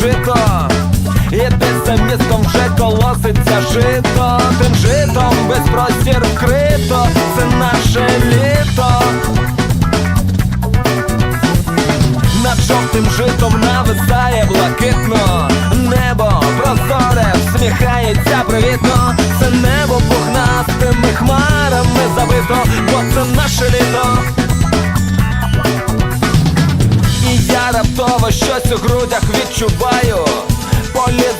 жито, і десь за містом вже колоситься жито, тим житом весь простір вкрито, це наше літо. Над жовтим житом нависає блакитно. Небо прозоре, всміхається привітно. Це небо пухнастими хмарами забито, бо це наше літо у грудях відчуваю. Полізу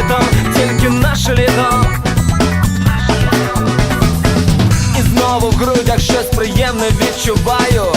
щось не відчуваю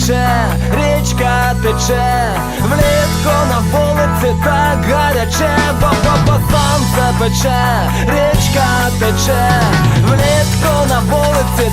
Пече, річка тече, влітку на вулиці так гаряче, бо-бо-бо сонце пече, річка тече, влітку на вулиці